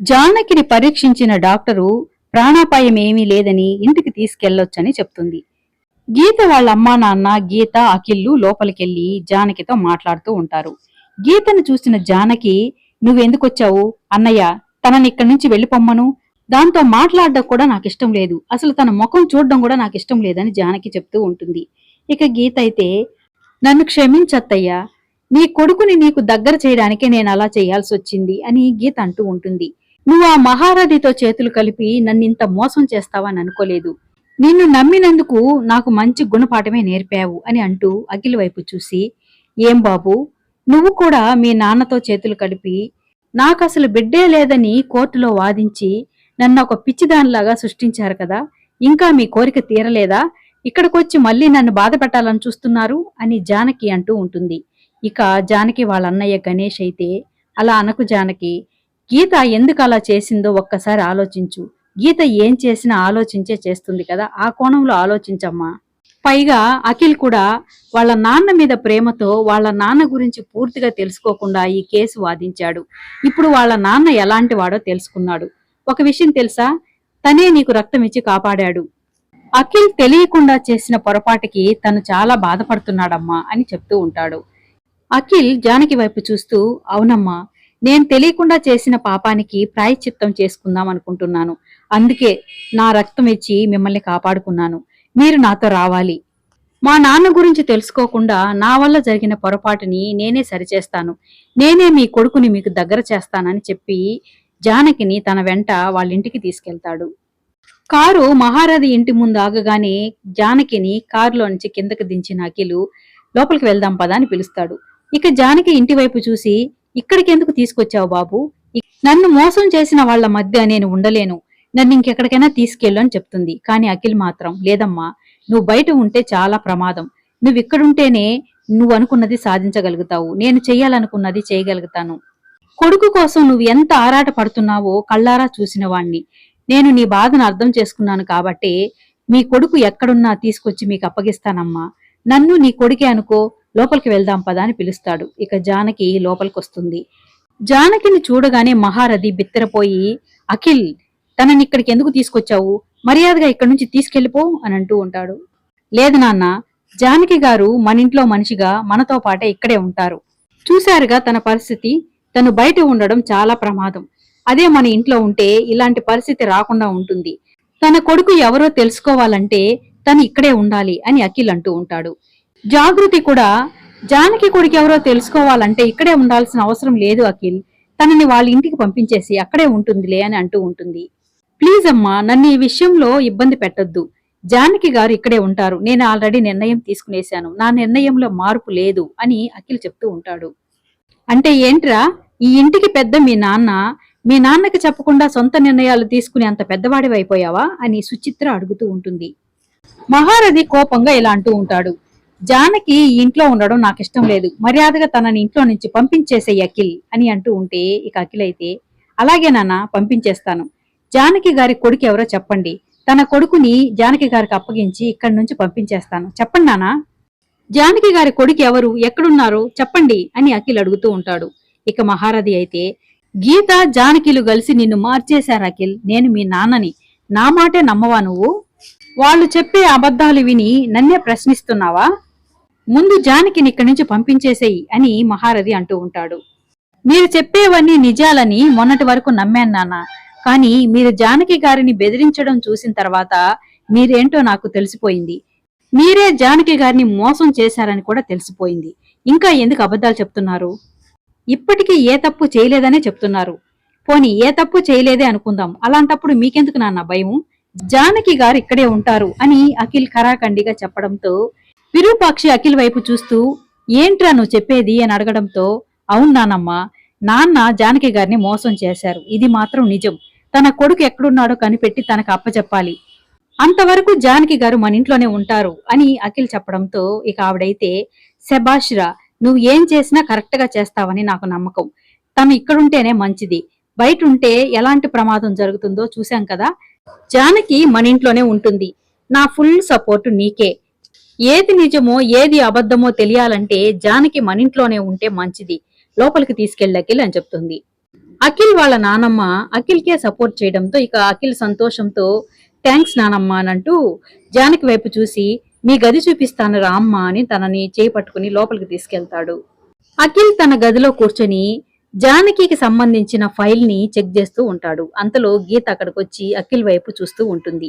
జానకిని పరీక్షించిన డాక్టరు ప్రాణాపాయం ఏమీ లేదని ఇంటికి తీసుకెళ్ళొచ్చని చెప్తుంది. గీత వాళ్ళ అమ్మా నాన్న గీత అఖిల్లు లోపలికెళ్ళి జానకితో మాట్లాడుతూ ఉంటారు. గీతను చూసిన జానకి నువ్వెందుకొచ్చావు? అన్నయ్య తనని ఇక్కడి నుంచి వెళ్ళిపోమ్మను. దాంతో మాట్లాడడం కూడా నాకు ఇష్టం లేదు. అసలు తన ముఖం చూడడం కూడా నాకు ఇష్టం లేదని జానకి చెప్తూ ఉంటుంది. ఇక గీత అయితే నన్ను క్షమించత్తయ్యా. నీ కొడుకుని నీకు దగ్గర చేయడానికే నేను అలా చేయాల్సి వచ్చింది అని గీత అంటూ ఉంటుంది. నువ్వు ఆ మహారథితో చేతులు కలిపి నన్నింత మోసం చేస్తావని అనుకోలేదు. నిన్ను నమ్మినందుకు నాకు మంచి గుణపాఠమే నేర్పావు అని అంటూ అఖిల్ వైపు చూసి ఏం బాబు నువ్వు కూడా మీ నాన్నతో చేతులు కలిపి నాకు అసలు బిడ్డే లేదని కోర్టులో వాదించి నన్ను ఒక పిచ్చిదానిలాగా సృష్టించారు కదా ఇంకా మీ కోరిక తీరలేదా? ఇక్కడికొచ్చి మళ్ళీ నన్ను బాధ పెట్టాలని చూస్తున్నారు? అని జానకి అంటూ ఉంటుంది. ఇక జానకి వాళ్ళ అన్నయ్య గణేష్ అయితే అలా అనకు జానకి గీత ఎందుకు అలా చేసిందో ఒక్కసారి ఆలోచించు. గీత ఏం చేసినా ఆలోచించే చేస్తుంది కదా ఆ కోణంలో ఆలోచించమ్మా. పైగా అఖిల్ కూడా వాళ్ళ నాన్న మీద ప్రేమతో వాళ్ళ నాన్న గురించి పూర్తిగా తెలుసుకోకుండా ఈ కేసు వాదించాడు. ఇప్పుడు వాళ్ళ నాన్న ఎలాంటి వాడో తెలుసుకున్నాడు. ఒక విషయం తెలుసా? తనే నీకు రక్తం ఇచ్చి కాపాడాడు. అఖిల్ తెలియకుండా చేసిన పొరపాటుకి తను చాలా బాధపడుతున్నాడమ్మా అని చెప్తూ ఉంటాడు. అఖిల్ జానకి వైపు చూస్తూ అవునమ్మా నేను తెలియకుండా చేసిన పాపానికి ప్రాయశ్చిత్తం చేసుకుందాం అనుకుంటున్నాను. అందుకే నా రక్తం ఇచ్చి మిమ్మల్ని కాపాడుకున్నాను. మీరు నాతో రావాలి. మా నాన్న గురించి తెలుసుకోకుండా నా వల్ల జరిగిన పొరపాటుని నేనే సరిచేస్తాను. నేనే మీ కొడుకుని మీకు దగ్గర చేస్తానని చెప్పి జానకిని తన వెంట వాళ్ళ ఇంటికి తీసుకెళ్తాడు. కారు మహారథి ఇంటి ముందు ఆగగానే జానకిని కారులో నుంచి కిందకి దించిన అఖిలు లోపలికి వెళ్దాం పదా అని పిలుస్తాడు. ఇక జానకి ఇంటి వైపు చూసి ఇక్కడికెందుకు తీసుకొచ్చావు బాబు? నన్ను మోసం చేసిన వాళ్ళ మధ్య నేను ఉండలేను. నన్ను ఇంకెక్కడికైనా తీసుకెళ్ళు అని చెప్తుంది. కానీ అఖిల్ మాత్రం లేదమ్మా నువ్వు బయట ఉంటే చాలా ప్రమాదం. నువ్వు ఇక్కడుంటేనే నువ్వు అనుకున్నది సాధించగలుగుతావు. నేను చెయ్యాలనుకున్నది చేయగలుగుతాను. కొడుకు కోసం నువ్వు ఎంత ఆరాట పడుతున్నావో కళ్ళారా చూసిన వాణ్ణి. నేను నీ బాధను అర్థం చేసుకున్నాను కాబట్టి మీ కొడుకు ఎక్కడున్నా తీసుకొచ్చి మీకు అప్పగిస్తానమ్మా. నన్ను నీ కొడుకే అనుకో లోపలికి వెళ్దాం పదా అని పిలుస్తాడు. ఇక జానకి లోపలికి వస్తుంది జానకిని చూడగానే మహారథి బిత్తరపోయి అఖిల్ తనని ఇక్కడికి ఎందుకు తీసుకొచ్చావు? మర్యాదగా ఇక్కడి నుంచి తీసుకెళ్ళిపో అని అంటూ ఉంటాడు. లేదు నాన్న జానకి గారు మన ఇంట్లో మనిషిగా మనతో పాటే ఇక్కడే ఉంటారు. చూశారుగా తన పరిస్థితి తను బయట ఉండడం చాలా ప్రమాదం. అదే మన ఇంట్లో ఉంటే ఇలాంటి పరిస్థితి రాకుండా ఉంటుంది. తన కొడుకు ఎవరో తెలుసుకోవాలంటే తను ఇక్కడే ఉండాలి అని అఖిల్ అంటూ ఉంటాడు. జాగృతి కూడా జానకి కొడుకు ఎవరో తెలుసుకోవాలంటే ఇక్కడే ఉండాల్సిన అవసరం లేదు అఖిల్. తనని వాళ్ళ ఇంటికి పంపించేసి అక్కడే ఉంటుందిలే అని అంటూ ఉంటుంది. ప్లీజ్ అమ్మా నన్ను ఈ విషయంలో ఇబ్బంది పెట్టద్దు. జానకి గారు ఇక్కడే ఉంటారు. నేను ఆల్రెడీ నిర్ణయం తీసుకునేశాను. నా నిర్ణయంలో మార్పు లేదు అని అఖిల్ చెప్తూ ఉంటాడు. అంటే ఏంట్రా ఈ ఇంటికి పెద్ద మీ నాన్న మీ నాన్నకి చెప్పకుండా సొంత నిర్ణయాలు తీసుకునే అంత పెద్దవాడివైపోయావా అని సుచిత్ర అడుగుతూ ఉంటుంది. మహారథి కోపంగా ఇలా అంటూ ఉంటాడు. జానకి ఇంట్లో ఉండడం నాకు ఇష్టం లేదు. మర్యాదగా తనని ఇంట్లో నుంచి పంపించేసే అఖిల్ అని అంటూ ఉంటే ఇక అఖిల్ అయితే అలాగే నాన్న పంపించేస్తాను. జానకి గారి కొడుకు ఎవరో చెప్పండి. తన కొడుకుని జానకి గారికి అప్పగించి ఇక్కడి నుంచి పంపించేస్తాను. చెప్పండి నానా జానకి గారి కొడుకు ఎవరు? ఎక్కడున్నారు? చెప్పండి అని అఖిల్ అడుగుతూ ఉంటాడు. ఇక మహారథి అయితే గీత జానకిలు కలిసి నిన్ను మార్చేశారు అఖిల్. నేను మీ నాన్నని. నా మాటే నమ్మవా నువ్వు? వాళ్ళు చెప్పే అబద్ధాలు విని నన్నే ప్రశ్నిస్తున్నావా? ముందు జానకిని ఇక్కడి నుంచి పంపించేసేయి అని మహారథి అంటూ ఉంటాడు. మీరు చెప్పేవన్నీ నిజాలని మొన్నటి వరకు నమ్మాను నాన్న. కానీ మీరు జానకి గారిని బెదిరించడం చూసిన తర్వాత మీరేంటో నాకు తెలిసిపోయింది. మీరే జానకి గారిని మోసం చేశారని కూడా తెలిసిపోయింది. ఇంకా ఎందుకు అబద్ధాలు చెప్తున్నారు? ఇప్పటికీ ఏ తప్పు చేయలేదనే చెప్తున్నారు. పోనీ ఏ తప్పు చేయలేదే అనుకుందాం. అలాంటప్పుడు మీకెందుకు నాన్న భయము? జానకి గారు ఇక్కడే ఉంటారు అని అఖిల్ ఖరాఖండిగా చెప్పడంతో విరూపాక్షి అఖిల్ వైపు చూస్తూ ఏంట్రా నువ్వు చెప్పేది? అని అడగడంతో అవును నానమ్మా నాన్న జానకి గారిని మోసం చేశారు. ఇది మాత్రం నిజం. తన కొడుకు ఎక్కడున్నాడో కనిపెట్టి తనకు అప్పచెప్పాలి అంతవరకు జానకి గారు మన ఇంట్లోనే ఉంటారు అని అఖిల్ చెప్పడంతో ఇక ఆవిడైతే శబాష్రా నువ్వు ఏం చేసినా కరెక్ట్గా చేస్తావని నాకు నమ్మకం. తను ఇక్కడుంటేనే మంచిది. బయట ఉంటే ఎలాంటి ప్రమాదం జరుగుతుందో చూశాం కదా? జానకి మన ఇంట్లోనే ఉంటుంది. నా ఫుల్ సపోర్ట్ నీకే. ఏది నిజమో ఏది అబద్ధమో తెలియాలంటే జానకి మన ఇంట్లోనే ఉంటే మంచిది. లోపలికి తీసుకెళ్ళకిల్ అని చెప్తుంది. అఖిల్ వాళ్ళ నానమ్మ అఖిల్కే సపోర్ట్ చేయడంతో ఇక అఖిల్ సంతోషంతో థ్యాంక్స్ నానమ్మ అని అంటూ జానకి వైపు చూసి మీ గది చూపిస్తాను రా అమ్మ అని తనని చేయి లోపలికి తీసుకెళ్తాడు. అఖిల్ తన గదిలో కూర్చొని జానకికి సంబంధించిన ఫైల్ని చెక్ చేస్తూ ఉంటాడు. అంతలో గీత అక్కడికి వచ్చి అఖిల్ వైపు చూస్తూ ఉంటుంది.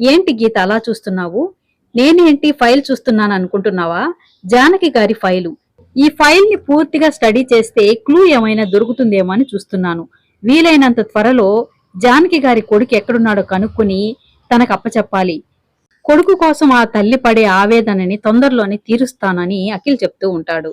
ఏంటి గీత అలా చూస్తున్నావు? నేనేంటి ఫైల్ చూస్తున్నాను అనుకుంటున్నావా? జానకి గారి ఫైలు. ఈ ఫైల్ని పూర్తిగా స్టడీ చేస్తే క్లూ ఏమైనా దొరుకుతుందేమో అని చూస్తున్నాను. వీలైనంత త్వరలో జానకి గారి కొడుకు ఎక్కడున్నాడో కనుక్కుని తనకు అప్పచెప్పాలి. కొడుకు కోసం ఆ తల్లి పడే ఆవేదనని తొందరలోనే తీరుస్తానని అఖిల్ చెప్తూ ఉంటాడు.